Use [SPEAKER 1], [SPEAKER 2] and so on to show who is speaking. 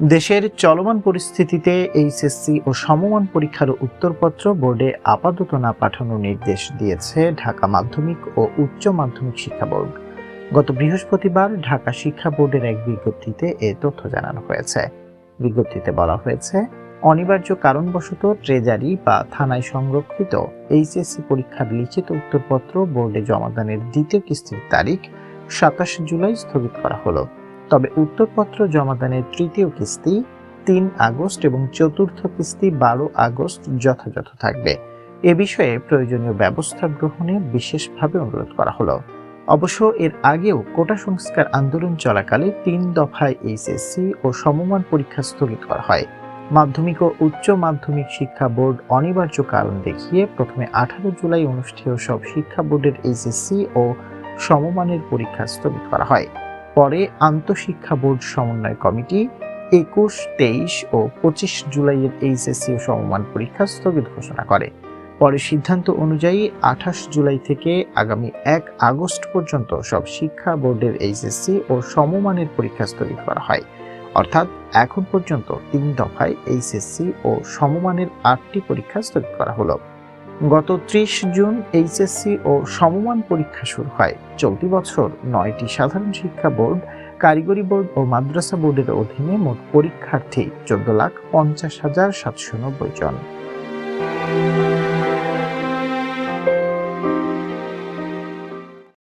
[SPEAKER 1] দেশের চলমান পরিস্থিতিতে এইচএসসি ও সমমান পরীক্ষার উত্তরপত্র বোর্ডে আপাতত না পাঠানোর নির্দেশ দিয়েছে ঢাকা মাধ্যমিক ও উচ্চ মাধ্যমিক শিক্ষা বোর্ড। গত বৃহস্পতিবার ঢাকা শিক্ষা বোর্ডের এক বিজ্ঞপ্তিতে এ তথ্য জানানো হয়েছে। বিজ্ঞপ্তিতে বলা হয়েছে, অনিবার্য কারণবশত ট্রেজারি বা থানায় সংরক্ষিত এইচএসসি পরীক্ষার লিখিত উত্তরপত্র বোর্ডে জমাদানের দ্বিতীয় কিস্তির তারিখ সাতাশ জুলাই স্থগিত করা হলো। তবে উত্তরপত্র জমাদানের তৃতীয় কিস্তি তিন আগস্ট এবং চতুর্থ কিস্তি বারো আগস্ট যথাযথ থাকবে। এ বিষয়ে প্রয়োজনীয় ব্যবস্থা গ্রহণে বিশেষভাবে অনুরোধ করা হলো। অবশ্য এর আগেও কোটা সংস্কার আন্দোলন চলাকালে তিন দফায় এইচএসসি ও সমমান পরীক্ষা স্থগিত করা হয়। মাধ্যমিক ও উচ্চ মাধ্যমিক শিক্ষা বোর্ড অনিবার্য কারণ দেখিয়ে প্রথমে আঠারো জুলাই অনুষ্ঠেয় সব শিক্ষা বোর্ডের এইচএসসি ও সমমানের পরীক্ষা স্থগিত করা হয়। পরে আন্তঃশিক্ষা বোর্ড সমন্বয় কমিটি একুশ, তেইশ ও পঁচিশ জুলাইয়ের এইচএসসি সমমান পরীক্ষা স্থগিত ঘোষণা করে। পরে সিদ্ধান্ত অনুযায়ী আঠাশ জুলাই থেকে আগামী এক আগস্ট পর্যন্ত সব শিক্ষা বোর্ডের এইচএসসি ও সমমানের পরীক্ষা স্থগিত করা হয়। অর্থাৎ এখন পর্যন্ত তিন দফায় এইচএসসি ও সমমানের আটটি পরীক্ষা স্থগিত করা হলো। গত ত্রিশ জুন এইচএসসি ও সমমান পরীক্ষা শুরু হয়। চলতি বছর নয়টি সাধারণ শিক্ষা বোর্ড, কারিগরি বোর্ড ও মাদ্রাসা বোর্ডের অধীনে মোট পরীক্ষার্থী চোদ্দ লাখ পঞ্চাশ হাজার সাতশো নব্বই জন।